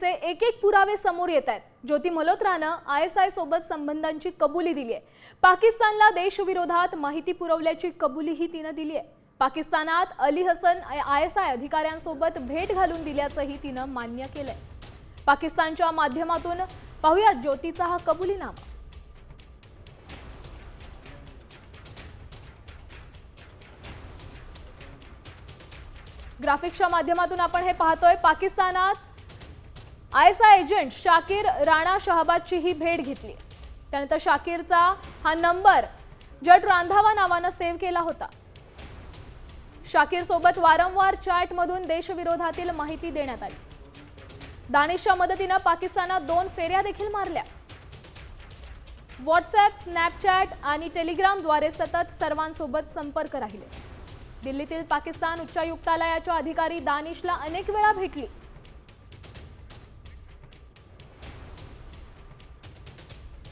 घटनेचे एक एक पुरावे समोर येत आहेत ज्योती मल्होत्रानं आय एस आय सोबत संबंधांची कबुली दिली आहे पाकिस्तानला देशविरोधात माहिती पुरवल्याची कबुलीही तिनं दिली आहे पाकिस्तानात Ali Hasan I S I अधिकाऱ्यांसोबत भेट घालून दिल्याचंही तिनं मान्य केलंय. पाकिस्तानच्या माध्यमातून पाहूया ज्योतीचा हा कबुलीनामा. ग्राफिक्सच्या माध्यमातून आपण हे पाहतोय पाकिस्तानात I S I agent Shakir Rana शहाबादचीही भेट घेतली. त्यानंतर शाकीरचा हा नंबर जट रांधावा नावानं सेव्ह केला होता. शाकीर सोबत वारंवार चॅटमधून देशविरोधातील माहिती देण्यात आली. दानिशच्या मदतीनं पाकिस्तानात दोन फेऱ्या देखील मारल्या. व्हॉट्सॲप स्नॅपचॅट आणि टेलिग्रामद्वारे सतत सर्वांसोबत संपर्क राहिले. दिल्लीतील पाकिस्तान उच्चायुक्तालयाच्या अधिकारी दानिशला अनेक वेळा भेटली.